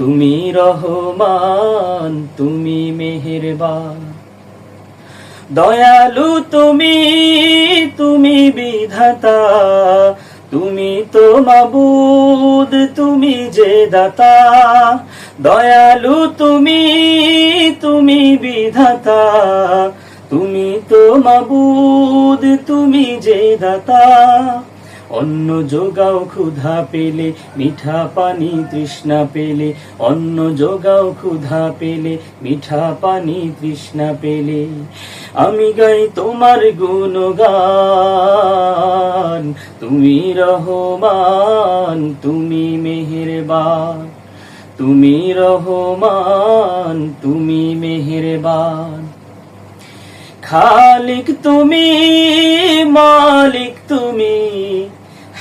তুমি রহমান, তুমি মেহেরবান। দয়ালু তুমি তুমি বিধাতা, তুমি তো মাবুদ, তুমি যে দাতা। দয়ালু তুমি তুমি বিধাতা, তুমি তো মাবুদ, তুমি যে দাতা। অন্ন যোগাও ক্ষুধা পেলে, মিঠা পানি তৃষ্ণা পেলে। অন্ন যোগাও ক্ষুধা পেলে, মিঠা পানি তৃষ্ণা পেলে। আমি গাই তোমার গুণগান, তুমি রহমান, তুমি মেহেরবান। তুমি রহমান, তুমি মেহেরবান। খালিক তুমি, মালিক তুমি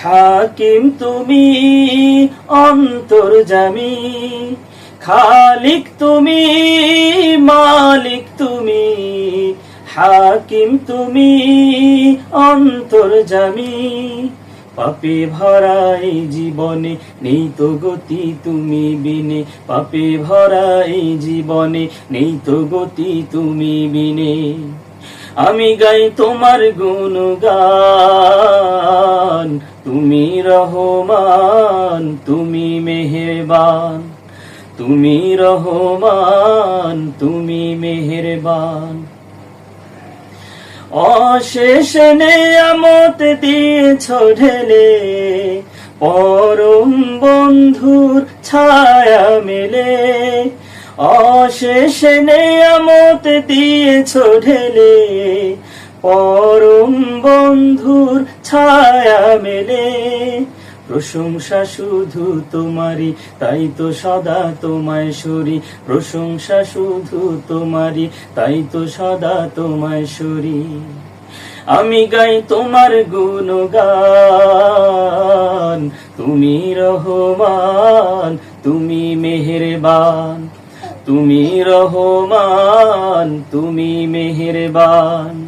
হাকিম তুমি অন্তর্জামী খালিক তুমি, মালিক তুমি। হাকিম তুমি অন্তর্জামী পাপে ভরা এই জীবনে, নেই তো গতি তুমি বিনে। পাপে ভরা এই জীবনে, নেই তো গতি তুমি বিনে। আমি গাই তোমার গুণগান। মেহেরবান, তুমি রহমান, তুমি মেহেরবান। অশেষ নেয়ামত দিয়েছ ঢেলে, পরম বন্ধুর ছায়া মেলে। অশেষ নেয়ামত দিয়েছ ঢেলে, পরম বন্ধুর ছায়া মেলে। প্রশংসা শুধু তোমারই, তাই তো সদা তোমায় সরি। প্রশংসা শুধু তোমারই, তাই তো সদা তোমায় সরি। আমি গাই তোমার গুণগান, তুমি রহমান, তুমি মেহেরবান। তুমি রহমান, তুমি মেহেরবান।